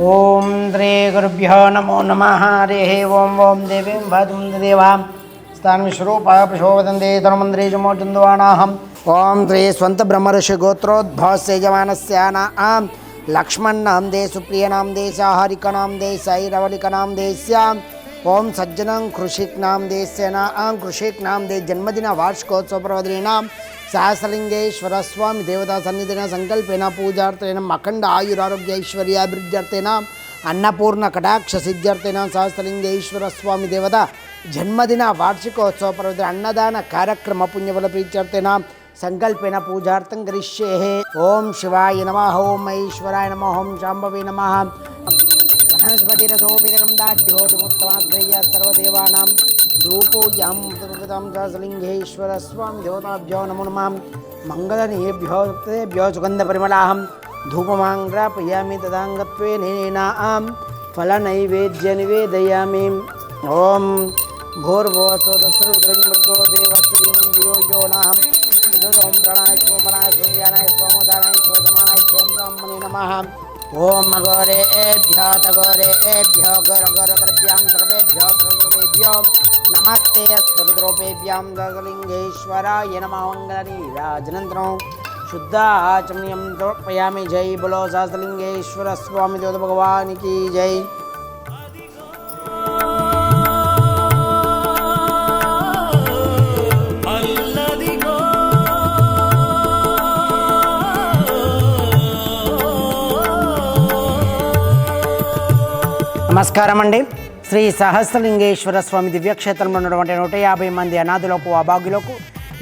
ओम द्रे गुरुभ्यो नमो नम, हरे हे ओम ओम देवी हरेः देवा। स्थान देवीं भदुं दे स्थानविश्वरूपापशोभदन्दे जमो चमोचन्दवाणाहम् ओम द्रे स्वंत ब्रह्म ऋषि गोत्रोद्भवस्यजमान आम लक्ष्मण लक्ष्मण्णां दे सुप्रिय नाम दे सहरिकनाम सुप्रियनां देशाहारिकनां दे देश्याम् ओम सज्जनं कृषिक नाम दे, सेना आम कृषिक नाम दे जन्मदिन वार्षिकोत्सव प्रवद्रीनाम సహస్రలింగేశ్వర స్వామి దేవతా సన్నిధిన సంకల్పేన పూజార్థేన అఖండ ఆయురారోగ్యైశ్వర్యాభివృద్ధ్యర్థేన అన్నపూర్ణ కటాక్ష సిద్ధ్యర్థేన సహస్రలింగేశ్వర స్వామి దేవత జన్మదిన వార్షికోత్సవ పర్వదిన అన్నదాన కార్యక్రమ పుణ్యబల ప్రీత్యర్థేన సంకల్పేన పూజార్థం కరిష్యే. ఓం శివాయ నమ ఓం ఐశ్వరాయ నమ ఓం శాంభవే నమ. रूपोऽयं तदुपदं च देवताभ्यो नमो नम। मङ्गलनीभ्यो भक्तेभ्यो सुगन्धपरिमलाहं। धूपमांग्र तदाङ्गत्वे नेना फल नैवेद्य निवेदयामी। ओं दशरथो देवस्त्रीं यो नाहं सोमनाय प्राणाय स्वमनाय सोमयानाय स्वमोदानाय ब्राह्मणे नमः ओम गौरे एभ्यत गौरे एभ्य गर गर गरगरगरभ्यां द्रवेभ्यो द्रवेभ्यो नमस्ते अस्तुद्रोपेभ्यां गगलिङ्गेश्वराय नमः मङ्गलनीराजनन्तरं शुद्ध आचमनीयं तर्पयामि जय बोलो सहस्रलिङ्गेश्वर स्वामी देवता भगवान की जय। నమస్కారం అండి శ్రీ సహస్రలింగేశ్వర స్వామి దివ్యక్షేత్రంలో ఉన్నటువంటి నూట యాభై మంది అనాథులకు అభాగ్యులకు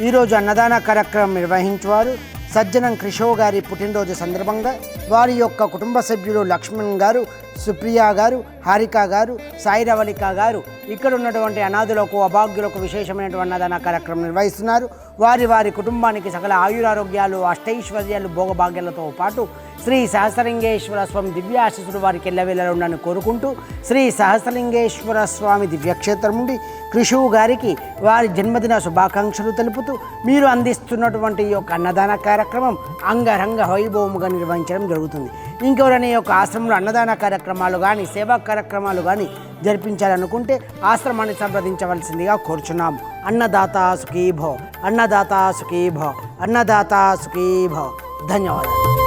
ఈరోజు అన్నదాన కార్యక్రమం నిర్వహించేవారు సజ్జనం క్రిషో గారి పుట్టినరోజు సందర్భంగా వారి యొక్క కుటుంబ సభ్యులు లక్ష్మణ్ గారు సుప్రియ గారు హారిక గారు సాయిరవళిక గారు ఇక్కడ ఉన్నటువంటి అనాథులకు అభాగ్యులకు విశేషమైనటువంటి అన్నదాన కార్యక్రమం నిర్వహిస్తున్నారు. వారి వారి కుటుంబానికి సకల ఆయురారోగ్యాలు అష్టైశ్వర్యాలు భోగభాగ్యాలతో పాటు శ్రీ సహస్రలింగేశ్వర స్వామి దివ్యాశిసుడు వారికి ఎల్లవేళలా ఉండని కోరుకుంటూ శ్రీ సహస్రలింగేశ్వర స్వామి దివ్యక్షేత్రం నుండి కృషువు గారికి వారి జన్మదిన శుభాకాంక్షలు తెలుపుతూ మీరు అందిస్తున్నటువంటి ఈ యొక్క అన్నదాన కార్యక్రమం అంగరంగ వైభవముగా నిర్వహించడం జరుగుతుంది. ఇంకెవరైనా ఈ యొక్క ఆశ్రమంలో అన్నదాన కార్యక్రమాలు కానీ సేవా కార్యక్రమాలు కానీ జరిపించాలనుకుంటే ఆశ్రమాన్ని సంప్రదించవలసిందిగా కోరుచున్నాం. అన్నదాత సుఖీభో అన్నదాత సుఖీభో అన్నదాత సుఖీభో ధన్యవాదాలు.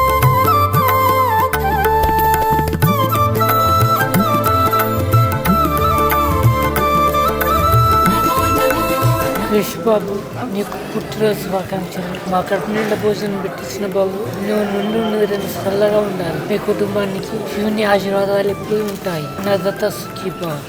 సురేష్ బాబు నీకు పుట్టినరోజు శుభాకాంక్షలు. మా కడుపు నిండా భోజనం పెట్టించిన బాబు నువ్వు నుండి ఉన్నది చల్లగా ఉండాలి. మీ కుటుంబానికి శివుని ఆశీర్వాదాలు ఎప్పుడూ ఉంటాయి. నా దత్త సుఖీ బాబు